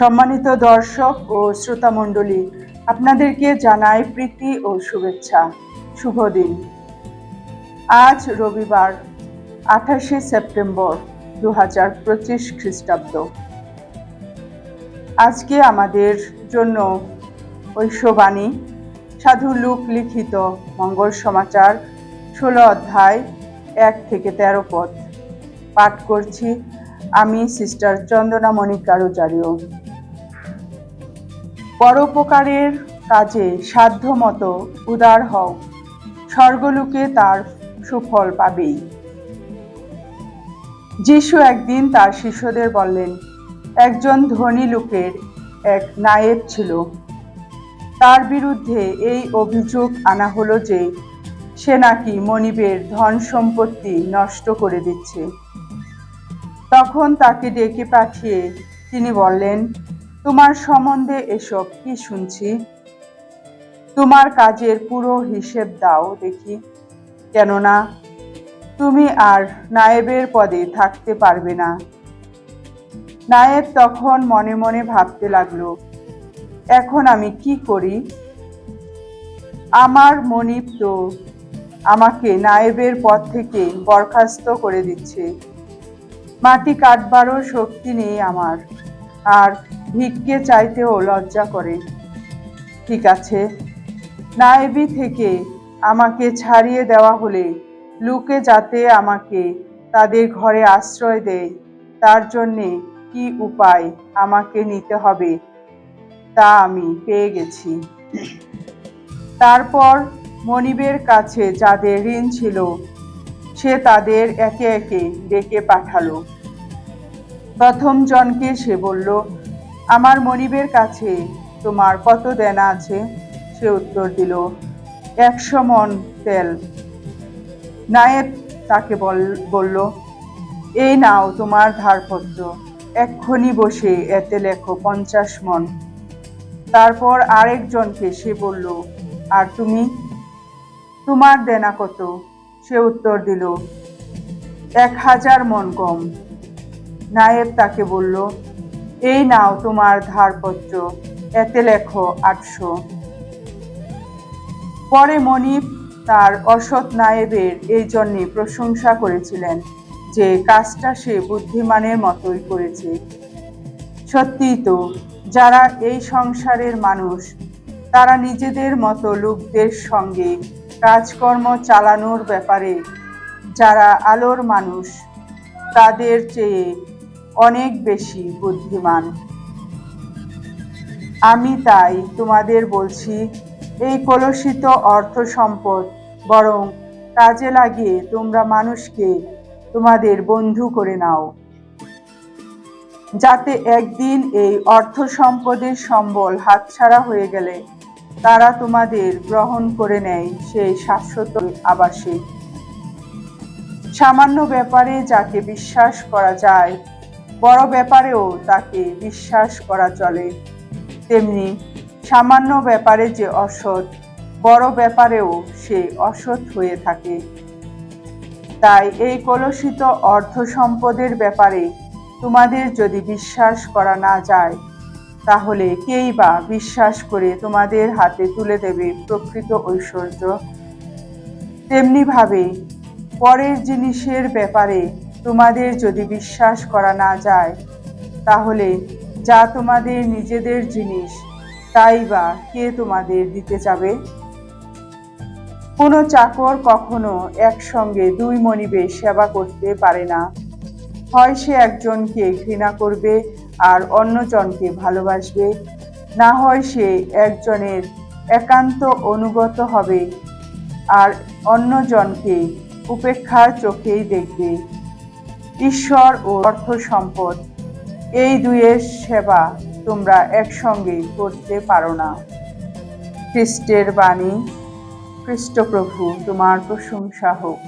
সম্মানিত দর্শক ও শ্রোতা মণ্ডলী আপনাদেরকে জানাই প্রীতি ও শুভেচ্ছা। শুভ দিন। আজ রবিবার, আঠাশে সেপ্টেম্বর দু হাজার পঁচিশ খ্রিস্টাব্দ। আজকে আমাদের জন্য ঐশ্ববাণী সাধু লুক লিখিত মঙ্গল সমাচার, ষোলো অধ্যায়, এক থেকে তেরো পদ। পাঠ করছি আমি, সিস্টার চন্দনা মণিকা রোজারিও পরোপকারের কাজে সাধ্য মতো উদার হও। স্বর্গলোকে তার সুফল পাবেই। যিশু একদিন তার শিষ্যদের বললেন, একজন ধনী লোকের এক নায়েব ছিল। তার বিরুদ্ধে এই অভিযোগ আনা হলো যে, সে নাকি মনিবের ধন সম্পত্তি নষ্ট করে দিচ্ছে। তখন তাকে ডেকে পাঠিয়ে তিনি বললেন তোমার সম্বন্ধে এসব কি শুনছি? তোমার কাজের পুরো হিসেব দাও দেখি। কেননা তুমি আর নায়েবের পদে থাকতে পারবে না। নায়েব তখন মনে মনে ভাবতে লাগল, এখন আমি কি করি? আমার মনিব তো আমাকে নায়েবের পদ থেকে বরখাস্ত করে দিচ্ছে। মাটি কাটবারও শক্তি নেই আমার। আর ভিক্ষে চাইতেও লজ্জা করে। ঠিক আছে, নায়েবি থেকে আমাকে ছাড়িয়ে দেওয়া হলে, লুকে যাতে আমাকে তাদের ঘরে আশ্রয় দেয়, তার জন্যে কি উপায় আমাকে নিতে হবে, তা আমি পেয়ে গেছি। তারপর মনিবের কাছে যাদের ঋণ ছিল, সে তাদের একে একে ডেকে পাঠালো। প্রথম জনকে সে বলল আমার মনিবের কাছে তোমার কত দেনা আছে? সে উত্তর দিল, একশো মন তেল। নায়েব তাকে বল- বলল এই নাও তোমার ধারপত্র। এক্ষুনি বসে এতে লেখো পঞ্চাশ মন তারপর আরেকজনকে সে বলল, আর তুমি? তোমার দেনা কত? সে উত্তর দিল, এক হাজার মন কম। নায়েব তাকে বলল এই নাও তোমার ধারপত্র। এতে লেখো আটশো। পরে মনিব তার অসৎ নায়েবের এই জন্যে প্রশংসা করেছিলেন যে কাজটা সে বুদ্ধিমানের মতোই করেছে। সত্যিই তো, যারা এই সংসারের মানুষ, তারা নিজেদের মতো লোকদের সঙ্গে কাজকর্ম চালানোর ব্যাপারে যারা আলোর মানুষ, তাদের চেয়ে অনেক বেশি বুদ্ধিমান। আমি তাই তোমাদের বলছি, এই কলুষিত অর্থ সম্পদ বরং কাজে লাগিয়ে তোমরা মানুষকে তোমাদের বন্ধু করে নাও। যাতে একদিন এই অর্থ সম্পদের সম্বল হাতছাড়া হয়ে গেলে তারা তোমাদের গ্রহণ করে নেয় সেই শাশ্বত আবাসে সামান্য ব্যাপারে যাকে বিশ্বাস করা যায় বড় ব্যাপারেও তাকে বিশ্বাস করা চলে। তেমনি সামান্য ব্যাপারে যে অসৎ, বড় ব্যাপারেও সে অসৎ হয়ে থাকে। তাই এই কলুষিত অর্থ সম্পদের ব্যাপারে তোমাদের যদি বিশ্বাস করা না যায়, তাহলে কেই বা বিশ্বাস করে তোমাদের হাতে তুলে দেবে প্রকৃত ঐশ্বর্য? তেমনিভাবে পরের জিনিসের ব্যাপারে তোমাদের যদি বিশ্বাস করা না যায়, তাহলে যা তোমাদের নিজেদের জিনিস, তাই বা কে তোমাদের দিতে যাবে? কোনো চাকর কখনো একসঙ্গে দুই মনিবে সেবা করতে পারে না। হয় সে একজনকে ঘৃণা করবে আর অন্যজনকে ভালোবাসবে। না হয় সে একজনের একান্ত অনুগত হবে আর অন্যজনকে উপেক্ষার চোখেই দেখবে। ঈশ্বর ও অর্থ সম্পদ। এই দুয়ের সেবা তোমরা একসঙ্গে করতে পারো না। খ্রিস্টের বাণী, খ্রিস্টপ্রভু, তোমার প্রশংসা হোক।